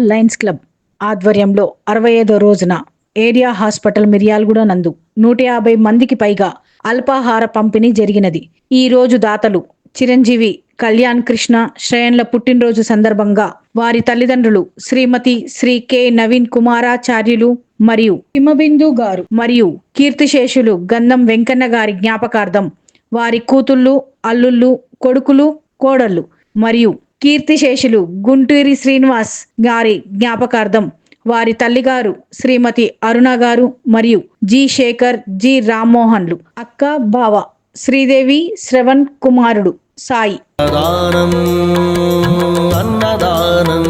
All Lions club ఆధ్వర్యంలో అరవై ఐదో రోజున ఏరియా హాస్పిటల్ మిర్యాలగూడ నందు నూట యాభై మందికి పైగా అల్పాహార పంపిణీ జరిగినది. ఈ రోజు దాతలు చిరంజీవి కళ్యాణ్ కృష్ణ శ్రేయన్ల పుట్టినరోజు సందర్భంగా వారి తల్లిదండ్రులు శ్రీమతి శ్రీ కె నవీన్ కుమారాచార్యులు మరియు హిమబిందు గారు మరియు కీర్తిశేషులు గంధం వెంకన్న గారి జ్ఞాపకార్థం వారి కూతుళ్ళు అల్లుళ్ళు కొడుకులు కోడళ్ళు మరియు కీర్తిశేషులు గుంటూరి శ్రీనివాస్ గారి జ్ఞాపకార్థం వారి తల్లిగారు శ్రీమతి అరుణ గారు మరియు జి శేఖర్ జి రామ్మోహన్లు. అక్క బావ శ్రీదేవి శ్రవణ్ కుమారుడు సాయి. అన్నదానం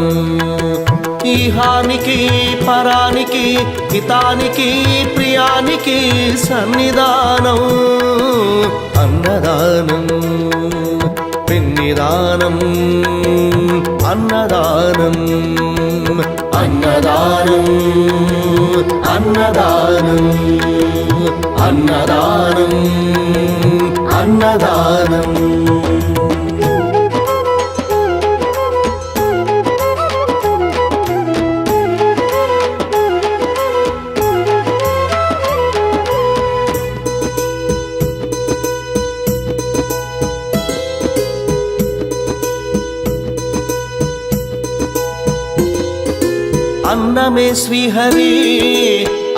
ఈహానికి పరానికి హితానికి ప్రియానికి సన్నిధానం. అన్నదానం పెన్నిదానం అన్నదానం అన్నదానం అన్నదానం అన్నదానం అన్నదానం అన్నమే శ్రీహరి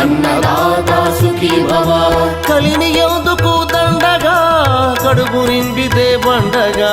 అన్నదాత సుఖీ భవ. కలిని ఎందుకు దండగా కడుపు నింపితే పండగా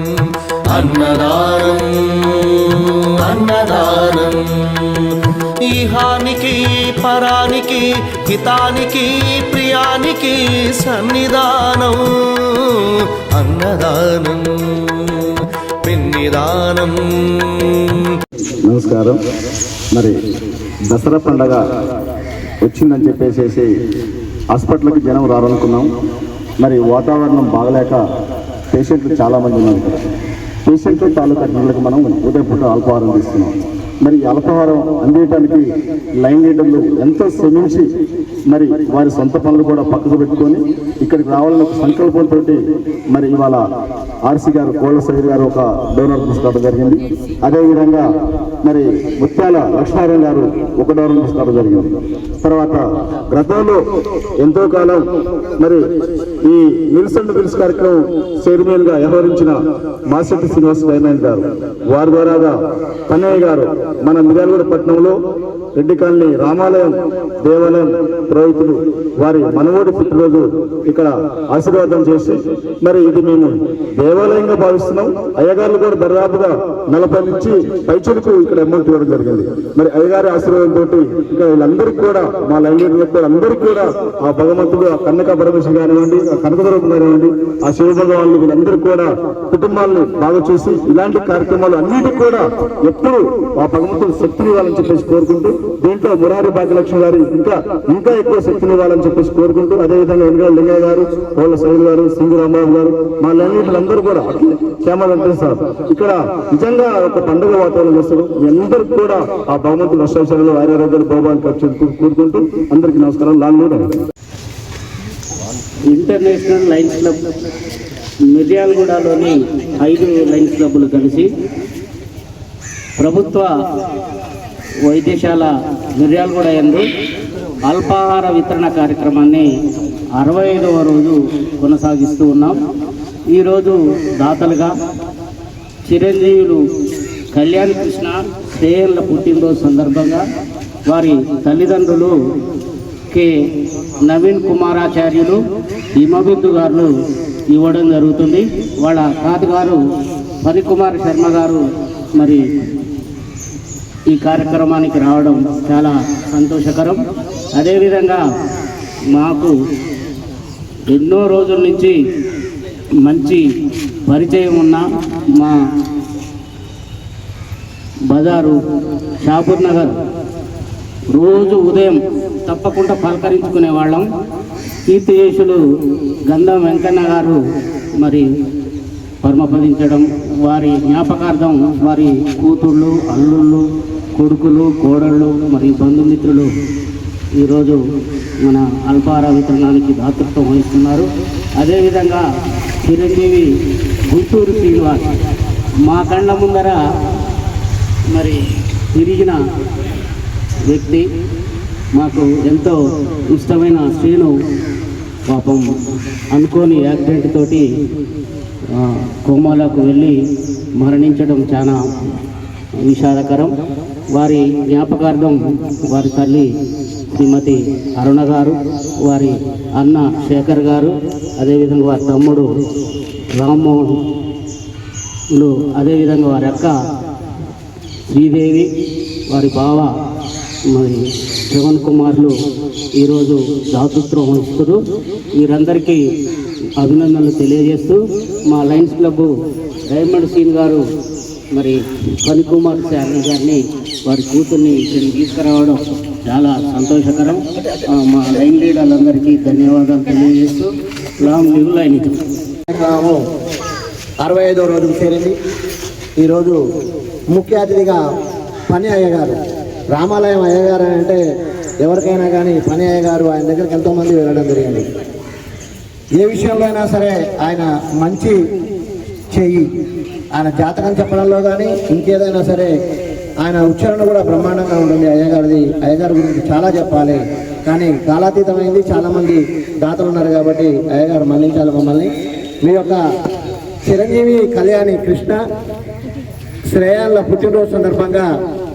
అన్నదానం అన్నదానం. ఈహానికి పరానికి హితానికి ప్రియానికి సన్నిధానం అన్నదానం పిన్నిదానం. నమస్కారం. మరి దసరా పండగ వచ్చిందని చెప్పేసేసి హాస్పిటల్కి జనం రారనుకున్నాం మరి వాతావరణం బాగలేక పేషెంట్లు చాలామంది ఉన్నారు. ఇక్కడ తాలూకా నీళ్ళకి మనం ఉదయపూట అల్పాహారం తీసుకున్నాం మరి అల్పహారం అల్పాహారం అందేయటానికి లైన్ లీడర్లు ఎంతో శ్రమించి మరి వారి సొంత పనులు కూడా పక్కకు పెట్టుకొని ఇక్కడికి రావాలని ఒక సంకల్పంతో మరి ఇవాళ ఆర్సీ గారు కోళ్ళ సైడ్ గారు ఒక డోనర్ తీసుకోవడం జరిగింది. అదేవిధంగా మరి ముత్యాల లక్ష్మారాయణ గారు ఒక డోనర్ తీసుకోవడం జరిగింది. తర్వాత గతంలో ఎంతో కాలం మరి ఈ మిల్స్ అండ్ బిల్స్ కార్యక్రమం చైర్మన్గా వ్యవహరించిన మాసెట్టి శ్రీనివాస డైనాయన్ గారు వారి ద్వారా కన్నయ్య గారు మన మిర్యాలగూడ పట్టణంలో రెడ్డి రామాలయం దేవాలయం పురోహితులు వారి మనవోడి పుట్టినరోజు ఇక్కడ ఆశీర్వాదం చేసి మరి ఇది మేము దేవాలయంగా భావిస్తున్నాం. అయ్యగారులు కూడా దర్యాపుగా నలభై నుంచి పైచులకు ఇక్కడ అమౌంట్ ఇవ్వడం జరిగింది. మరి అయ్యగారి ఆశీర్వాదంతో ఇక్కడ వీళ్ళందరికీ కూడా మా లైన్లీడర్లకు కూడా అందరికీ కూడా ఆ భగవంతుడు ఆ కన్నక పరమేశ్వర కానివ్వండి ఆ కనకదుర్గం కానివ్వండి ఆ శివభగవాన్లు వీళ్ళందరికీ కూడా కుటుంబాలను బాగా చూసి ఇలాంటి కార్యక్రమాలు అన్నిటికీ కూడా ఎప్పుడు ఆ భగవంతుడు శక్తిని ఇవ్వాలని చెప్పేసి కోరుకుంటూ దీంట్లో మురారి భాగ్యలక్ష్మి గారు ఇంకా ఇంకా ఎక్కువ శక్తిని ఇవ్వాలని చెప్పేసి కోరుకుంటూ అదేవిధంగా వెంకట లింగయ్య గారు కోళ్ళ సైల్ గారు సింగు రాంబాబు గారు మా లైన్లీడర్లందరూ కూడా శ్యామ సార్ ఇక్కడ నిజంగా ఒక పండుగ వాతావరణం చేస్తారు. మీ అందరికి కూడా ఆ భగవంతుడు అష్టైశ్వర్యంలో ఆరోగ్యాలు భోగాన్ని ఖర్చు కోరుకుంటూ అందరికీ నమస్కారం. లాంగ్ ఇంటర్నేషనల్ లైన్స్ క్లబ్ మిర్యాలగూడలోని ఐదు లైన్స్ క్లబ్లు కలిసి ప్రభుత్వ వైద్యశాల మిర్యాలగూడ ఎందు అల్పాహార వితరణ కార్యక్రమాన్ని అరవై ఐదవ రోజు కొనసాగిస్తూ ఉన్నాం. ఈరోజు దాతలుగా చిరంజీవులు కళ్యాణ్ కృష్ణ శ్రేయన్ల పుట్టినరోజు సందర్భంగా వారి తల్లిదండ్రులు కె. నవీన్ కుమారాచార్యులు హిమబిందు గారు ఇవ్వడం జరుగుతుంది. వాళ్ళ తాతగారు హరికుమార్ శర్మ గారు మరి ఈ కార్యక్రమానికి రావడం చాలా సంతోషకరం. అదేవిధంగా మాకు ఎన్నో రోజుల నుంచి మంచి పరిచయం ఉన్న మా బజారు షాపూర్ నగర్ రోజు ఉదయం తప్పకుండా పలకరించుకునే వాళ్ళం కీర్తియేషులు గంధం వెంకన్న గారు మరి పరమపదించడం వారి జ్ఞాపకార్థం వారి కూతుళ్ళు అల్లుళ్ళు కొడుకులు కోడళ్ళు మరియు బంధుమిత్రులు ఈరోజు మన అల్పార వితరణానికి దాతృత్వం వహిస్తున్నారు. అదేవిధంగా చిరంజీవి గుంటూరు శ్రీనివాస్ మా కళ్ళ ముందర మరి తిరిగిన వ్యక్తి మాకు ఎంతో ఇష్టమైన శ్రీను పాపం అనుకోని యాక్సిడెంట్ తోటి కోమాలకు వెళ్ళి మరణించడం చాలా విషాదకరం. వారి జ్ఞాపకార్థం వారి తల్లి శ్రీమతి అరుణ గారు వారి అన్న శేఖర్ గారు అదేవిధంగా వారి తమ్ముడు రామ్మోహన్లు అదేవిధంగా వారి అక్క శ్రీదేవి వారి బావ మరి శ్రవణ్ కుమార్లు ఈరోజు దాతృత్వం వహిస్తారు వీరందరికీ అభినందనలు తెలియజేస్తూ మా లయన్స్ క్లబ్ డైమండ్ సీన్ గారు మరి ఫణికుమార్ శారణ గారిని వారి కూతుర్ని ఇక్కడికి తీసుకురావడం చాలా సంతోషకరం. మా లైన్ లీడర్లందరికీ ధన్యవాదాలు తెలియజేస్తూ లాంగ్ లివ్ లైన్ కార్యక్రమము అరవై ఐదో రోజుకు చేరింది. ఈరోజు ముఖ్య అతిథిగా పని అయ్యగారు రామాలయం అయ్యగారు అంటే ఎవరికైనా కానీ పని అయ్యగారు ఆయన దగ్గరికి ఎంతోమంది వెళ్ళడం జరిగింది. ఏ విషయంలో అయినా సరే ఆయన మంచి చెయ్యి ఆయన జాతకం చెప్పడంలో కానీ ఇంకేదైనా సరే ఆయన ఉచ్చారణ కూడా బ్రహ్మాండంగా ఉంటుంది అయ్యగారిది. అయ్యగారి గురించి చాలా చెప్పాలి. కానీ కాలాతీతమైంది చాలామంది దాతలు ఉన్నారు కాబట్టి అయ్యగారు మళ్ళించాలి మమ్మల్ని. మీ యొక్క చిరంజీవి కళ్యాణి కృష్ణ శ్రేయాల పుట్టినరోజు సందర్భంగా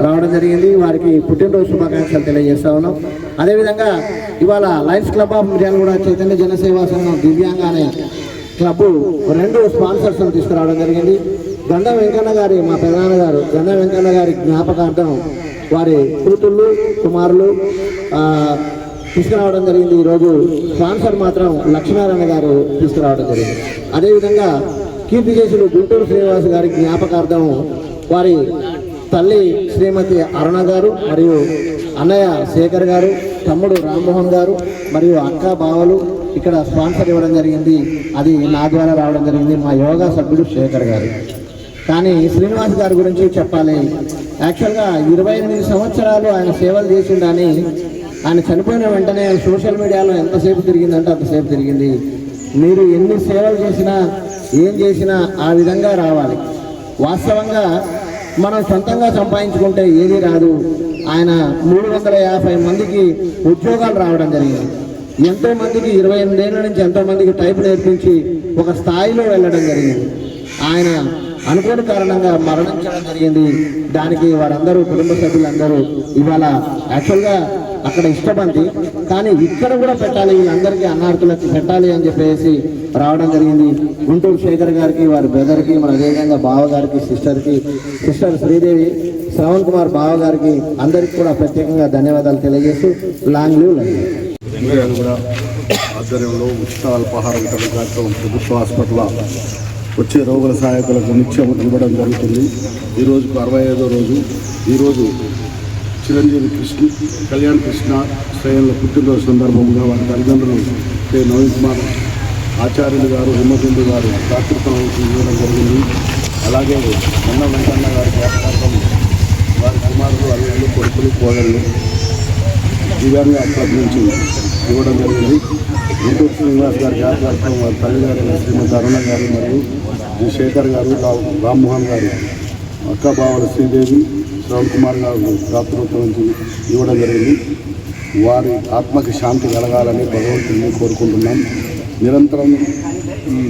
రావడం జరిగింది. వారికి పుట్టినరోజు శుభాకాంక్షలు తెలియజేస్తా ఉన్నాం. అదేవిధంగా ఇవాళ lions club of Miryalaguda Chaitanya Janaseva Sangham దివ్యాంగ అనే క్లబ్ రెండు స్పాన్సర్స్ తీసుకురావడం జరిగింది. గంధ వెంకన్న గారి మా ప్రధాన గారు గంధ వెంకన్న గారి జ్ఞాపకార్థం వారి కూతుళ్ళు కుమారులు తీసుకురావడం జరిగింది. ఈరోజు స్పాన్సర్ మాత్రం లక్ష్మీనారాయణ గారు తీసుకురావడం జరిగింది. అదేవిధంగా కీర్తిశేషులు గుంటూరు శ్రీనివాస్ గారి జ్ఞాపకార్థం వారి తల్లి శ్రీమతి అరుణ గారు మరియు అన్నయ్య శేఖర్ గారు తమ్ముడు రామ్మోహన్ గారు మరియు అక్క బావలు ఇక్కడ స్పాన్సర్ ఇవ్వడం జరిగింది. అది నా ద్వారా రావడం జరిగింది మా యోగా సభ్యుడు శేఖర్ గారు. కానీ శ్రీనివాస్ గారి గురించి చెప్పాలి. యాక్చువల్గా ఇరవై ఎనిమిది సంవత్సరాలు ఆయన సేవలు చేసిండని ఆయన చనిపోయిన వెంటనే సోషల్ మీడియాలో ఎంతసేపు తిరిగిందంటే అంతసేపు తిరిగింది. మీరు ఎన్ని సేవలు చేసినా ఏం చేసినా ఆ విధంగా రావాలి. వాస్తవంగా మనం సొంతంగా సంపాదించుకుంటే ఏది రాదు. ఆయన మూడు వందల యాభై మందికి ఉద్యోగాలు రావడం జరిగింది. ఎంతో మందికి ఇరవై ఎనిమిదేళ్ళ నుంచి ఎంతో మందికి టైపు నేర్పించి ఒక స్థాయిలో వెళ్ళడం జరిగింది. ఆయన అనుకోని కారణంగా మరణించడం జరిగింది. దానికి వారందరూ కుటుంబ సభ్యులందరూ ఇవాళ యాక్చువల్గా అక్కడ ఇష్టపడి కానీ ఇక్కడ కూడా పెట్టాలి వీళ్ళందరికీ అన్నార్థులకు పెట్టాలి అని చెప్పేసి రావడం జరిగింది. గుంటూరు శేఖర్ గారికి వారి బ్రదర్కి మన అదేవిధంగా బావ గారికి సిస్టర్కి సిస్టర్ శ్రీదేవి శ్రవణ్ కుమార్ బావ గారికి అందరికీ కూడా ప్రత్యేకంగా ధన్యవాదాలు తెలియజేస్తూ లాంగ్ లీవ్ లైవ్ కూడా ఆధ్వర్యంలో ఉచిత అల్పాహార వితరణ కార్యక్రమం ప్రభుత్వ హాస్పిటల్ వచ్చే రోగుల సహాయకులకు నిత్యం ఇవ్వడం జరుగుతుంది. ఈరోజుకు అరవై ఐదో రోజు. ఈరోజు చిరంజీవి కృష్ణ కళ్యాణ్ కృష్ణ శ్రేయంలో పుట్టినరోజు సందర్భంగా వారి తల్లిదండ్రులు కె. నవీన్ కుమార్ ఆచార్యులు గారు హిమ్మబిందు గారు దాతృత్వం ఇవ్వడం జరిగింది. అలాగే మొన్న వెంకన్న గారి జ్ఞాపకార్థం వారి కుమారులు అల్లుళ్ళు కొడుకులు కోడళ్ళు దివ్యాంగ క్లబ్ నుంచి ఇవ్వడం జరిగింది. గుంటూరు శ్రీనివాస్ గారి జ్ఞాపకార్థం వారి తల్లిగారు శ్రీమతి అరుణ గారు మరియు జి శేఖర్ గారు రామ్మోహన్ గారు అక్క బావల శ్రీదేవి శ్రవణ్ కుమార్ గారు నుంచి ఇవ్వడం జరిగింది వారి ఆత్మకి శాంతి కలగాలని భగవంతుని కోరుకుంటున్నాం నిరంతరం ఈ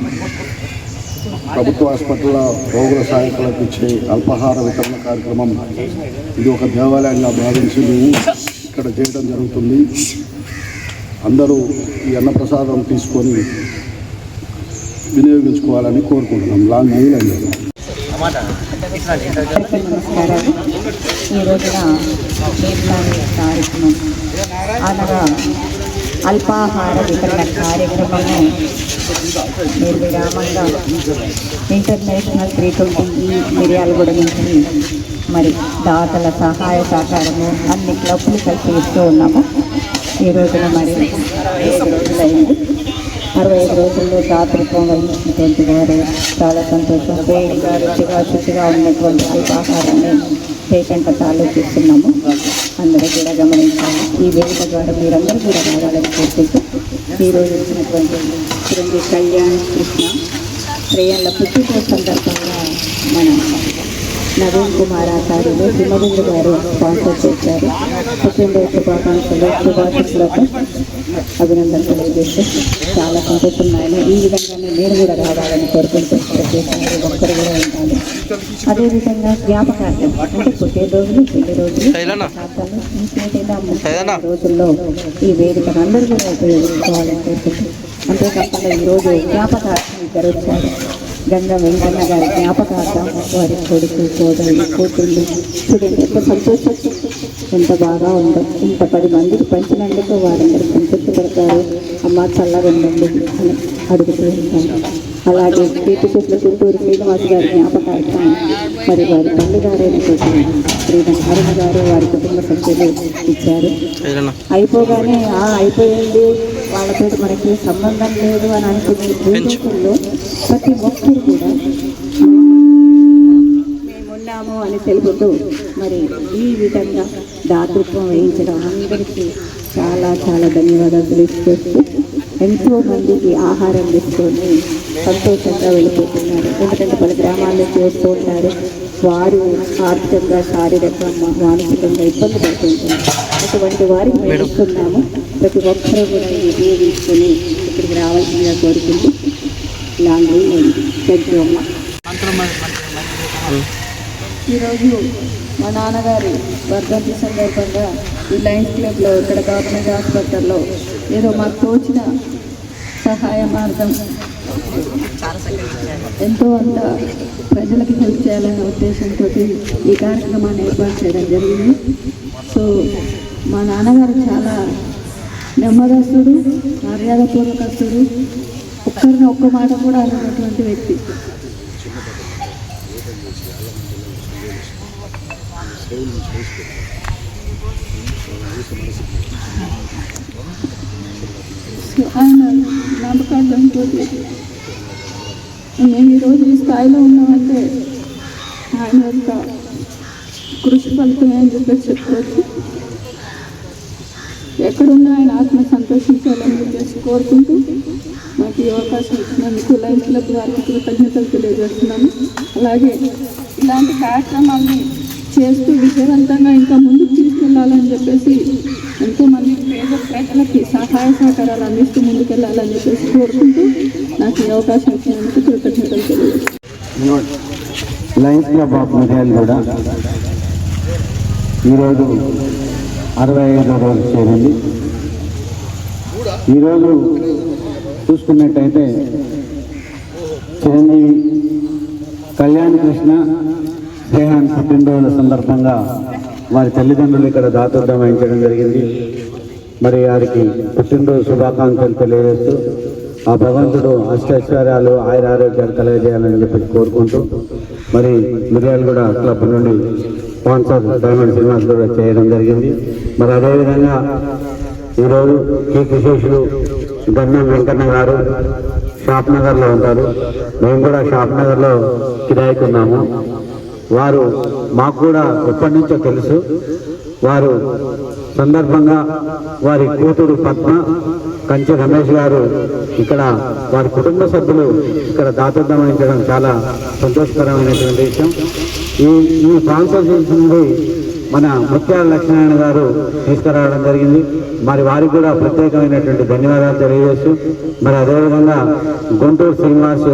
ప్రభుత్వ హాస్పిటల్లో రోగుల సహాయకులకు ఇచ్చే అల్పాహార వితరణ కార్యక్రమం ఇది ఒక దేవాలయంగా భావించి మేము ఇక్కడ చేయడం జరుగుతుంది అందరూ ఈ అన్నప్రసాదం తీసుకొని వినియోగించుకోవాలని కోరుకుంటున్నాం. లాంగ్ వీలండి అందరికీ నమస్కారాలు ఈ రోజున కార్యక్రమం అనగా అల్పాహార వితరణ కార్యక్రమము నిర్విరామంగా ఇంటర్నేషనల్ త్రీ ట్వంటీ ఈ మిర్యాలగూడ నుంచి మరి దాతల సహాయ సహకారము అన్ని క్లబ్లు కలిసి ఇస్తూ ఉన్నాము. ఈ రోజున మరి రోజులైంది అరవై ఐదు రోజుల్లో దాతృత్వం వహించినటువంటి వారు చాలా సంతోషం. వేడిగా రుచిగా శుచిగా ఉన్నటువంటి అల్పాహారాన్ని పేషెంట్ ఆలోచిస్తున్నాము అందరూ కూడా గమనించాలి. ఈ వేదిక ద్వారా మీరందరూ కూడా రావాలని కోరుకుంటూ ఈరోజు వచ్చినటువంటి చిరంజీవి కళ్యాణ్ కృష్ణ శ్రేయాల పుట్టినరోజు సందర్భంగా మన నవీన్ కుమార్ ఆచార్యులు హిమబిందు గారు స్పాన్సర్ చేశారు. పుట్టినరోజు శుభాకాంక్షలు శుభాశిస్సులకు అభినందనలు తెలియజేస్తూ చాలా సంతోషం నాయన ఈ విధంగానే నేను కూడా రావాలని కోరుకుంటూ ప్రత్యేకంగా ఒక్కరు కూడా ఉండాలి అదేవిధంగా జ్ఞాపకార్థం అంటే పుట్టే రోజులు పెళ్ళి రోజులు జ్ఞాపకార్థాలు ఇంకేదైనా ముఖ్యమైన రోజుల్లో ఈ వేదికను అందరూ కూడా ఉపయోగించుకోవాలని కోరుకుంటూ అంతేకాకుండా ఈరోజు జ్ఞాపకార్థం వచ్చారు గంగ వెంకన్న గారి జ్ఞాపకార్థం వారి కొడుకు సోదరులు కూతుళ్ళు చూడండి ఎంత సంతోషం ఎంత బాగా ఉందో ఇంత పది మందికి పంచినందుకు వారందరూ సంతృప్తిపడతారు అమ్మ చల్లగా ఉండండి అని అడుగుతూ ఉంటాను అలాగే కీర్తి చెట్ల గుంటూరు శ్రీనివాస్ గారి జ్ఞాపకార్థం మరి వారి తల్లి గారైనటువంటి శ్రీధన్ హరుణ గారు వారి కుటుంబ సభ్యులు ఇచ్చారు అయిపోగానే ఆ అయిపోయింది. వాళ్ళతో మనకి సంబంధం లేదు అని అనుకునే ప్రతి ఒక్కరు కూడా మేమున్నాము అని తెలుపుతూ మరి ఈ విధంగా దాతృత్వం వహించడం అందరికీ చాలా చాలా ధన్యవాదాలు తెలియజేస్తూ ఎంతో మందికి ఆహారం తీసుకొని సంతోషంగా వెళ్ళిపోతున్నారు. ఎందుకంటే పలు గ్రామాల నుంచి వస్తూ ఉంటారు. వారు ఆర్థికంగా శారీరకంగా మానసికంగా ఇబ్బంది పడుతుంటారు అటువంటి వారికి మేము ఇస్తున్నాము. ప్రతి ఒక్కరూ కూడా ఇది ఉపయోగించుకొని ఇక్కడికి రావాల్సిందిగా కోరుకుంటూ లాంగ్ థ్యాంక్ ఈరోజు మా నాన్నగారి వర్ధంతి సందర్భంగా ఈ లయన్స్ క్లబ్లో ఇక్కడ గవర్నమెంట్ హాస్పిటల్లో ఏదో మాకు తోచిన సహాయ మార్గం. ఎంతో అంత ప్రజలకు హెల్ప్ చేయాలనే ఉద్దేశంతో ఈ కార్యక్రమాన్ని ఏర్పాటు చేయడం జరిగింది. సో మా నాన్నగారు చాలా నెమ్మదస్తుడు మర్యాదపూర్వకస్తుడు. ఒక్కరిని ఒక్క మాట కూడా అన్నటువంటి వ్యక్తి. సో ఆయన జ్ఞాపకార్థంతో మేము ఈరోజు ఈ స్థాయిలో ఉన్నామంటే ఆయన యొక్క కృషి ఫలితమే అని చెప్పేసి చెప్పుకోవచ్చు. ఎక్కడున్నా ఆయన ఆత్మ సంతోషించాలని చెప్పేసి కోరుకుంటూ మాకు ఈ అవకాశం ఇచ్చినందుకు లైన్ క్లబ్ వారికి కృతజ్ఞతలు తెలియజేస్తున్నాము. అలాగే ఇలాంటి కార్యక్రమాల్ని చేస్తూ విజయవంతంగా ఇంకా ముందుకు తీసుకెళ్ళాలని చెప్పేసి ఎంతోమంది పేద ప్రజలకి సహాయ సహకారాలు అందిస్తూ ముందుకెళ్ళాలని చెప్పేసి కోరుకుంటూ నాకు ఈ అవకాశం ఇచ్చినందుకు కృతజ్ఞతలు తెలియజేస్తున్నాను. లయన్స్ క్లబ్ ఆఫ్ కూడా ఈరోజు అరవై ఐదో రోజు చేరింది. ఈరోజు చూసుకున్నట్టయితే చిరంజీవి కళ్యాణ్ కృష్ణ శ్రేహాన్ పుట్టినరోజుల సందర్భంగా వారి తల్లిదండ్రులు ఇక్కడ దాతృత్వం వహించడం జరిగింది. మరి వారికి పుట్టినరోజు శుభాకాంక్షలు తెలియజేస్తూ ఆ భగవంతుడు అష్టైశ్వర్యాలు ఆయుర ఆరోగ్యాలు కలగజేయాలని చెప్పి కోరుకుంటూ మరి మిర్యాలగూడ క్లబ్ నుండి స్పాన్సర్ డైమండ్ సినిమాస్ కూడా చేయడం జరిగింది. మరి అదేవిధంగా ఈరోజు కీర్తి శేషులు గన్నం వెంకన్న గారు షాప్ నగర్లో ఉంటారు. మేము కూడా షాప్ నగర్లో వారు మాకు కూడా ఎప్పటి నుంచో తెలుసు. వారు సందర్భంగా వారి కూతురు పద్మ కంచె రమేష్ గారు ఇక్కడ వారి కుటుంబ సభ్యులు ఇక్కడ దాతృత్వం వహించడం చాలా సంతోషకరమైనటువంటి విషయం. ఈ ఈ స్పాన్సర్షిప్ నుండి మన ముత్యాల లక్ష్మీనారాయణ గారు తీసుకురావడం జరిగింది. మరి వారికి కూడా ప్రత్యేకమైనటువంటి ధన్యవాదాలు తెలియజేస్తూ మరి అదేవిధంగా గుంటూరు శ్రీనివాస్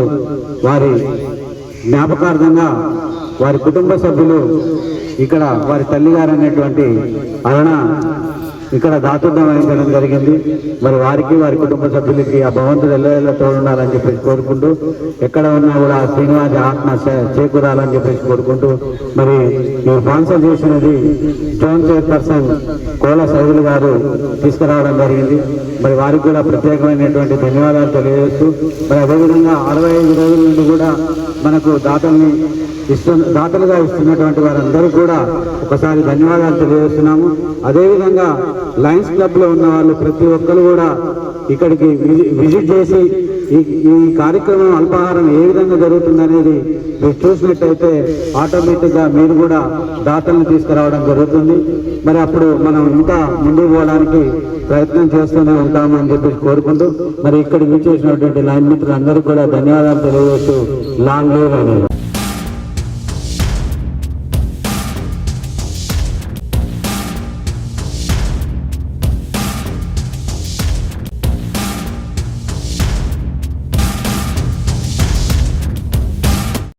వారి జ్ఞాపకార్థంగా వారి కుటుంబ సభ్యులు ఇక్కడ వారి తల్లిగారు అనేటువంటి అరుణ ఇక్కడ దాతృత్వం వహించడం జరిగింది? మరి వారికి వారి కుటుంబ సభ్యులకి ఆ భగవంతుడు ఎల్లవేళ్ళ తోడుండాలని చెప్పేసి కోరుకుంటూ ఎక్కడ ఉన్నా కూడా ఆ శ్రీనివాస ఆత్మ చేకూరాలని చెప్పేసి కోరుకుంటూ మరి ఈ స్పాన్సర్ చేసినది జోన్ చైర్పర్సన్ కోల సైదులు గారు తీసుకురావడం జరిగింది. మరి వారికి కూడా ప్రత్యేకమైనటువంటి ధన్యవాదాలు తెలియజేస్తూ మరి అదేవిధంగా అరవై ఐదు రోజుల నుండి కూడా మనకు దాతల్ని ఇస్తున్న దాతలుగా ఇస్తున్నటువంటి వారందరూ కూడా ఒకసారి ధన్యవాదాలు తెలియజేస్తున్నాము. అదేవిధంగా లయన్స్ క్లబ్లో ఉన్న వాళ్ళు ప్రతి ఒక్కరు కూడా ఇక్కడికి విజి- విజిట్ చేసి ఈ ఈ కార్యక్రమం అల్పాహారం ఏ విధంగా జరుగుతుందనేది మీరు చూసినట్టయితే ఆటోమేటిక్గా మీరు కూడా దాతలను తీసుకురావడం జరుగుతుంది. మరి అప్పుడు మనం ఇంకా ముందుకు పోవడానికి ప్రయత్నం చేస్తూనే ఉంటాము అని చెప్పేసి కోరుకుంటూ మరి ఇక్కడికి విచ్చేసినటువంటి లైన్ మిత్రులందరూ కూడా ధన్యవాదాలు తెలియజేస్తూ లాంగ్ లీవ్ అనేది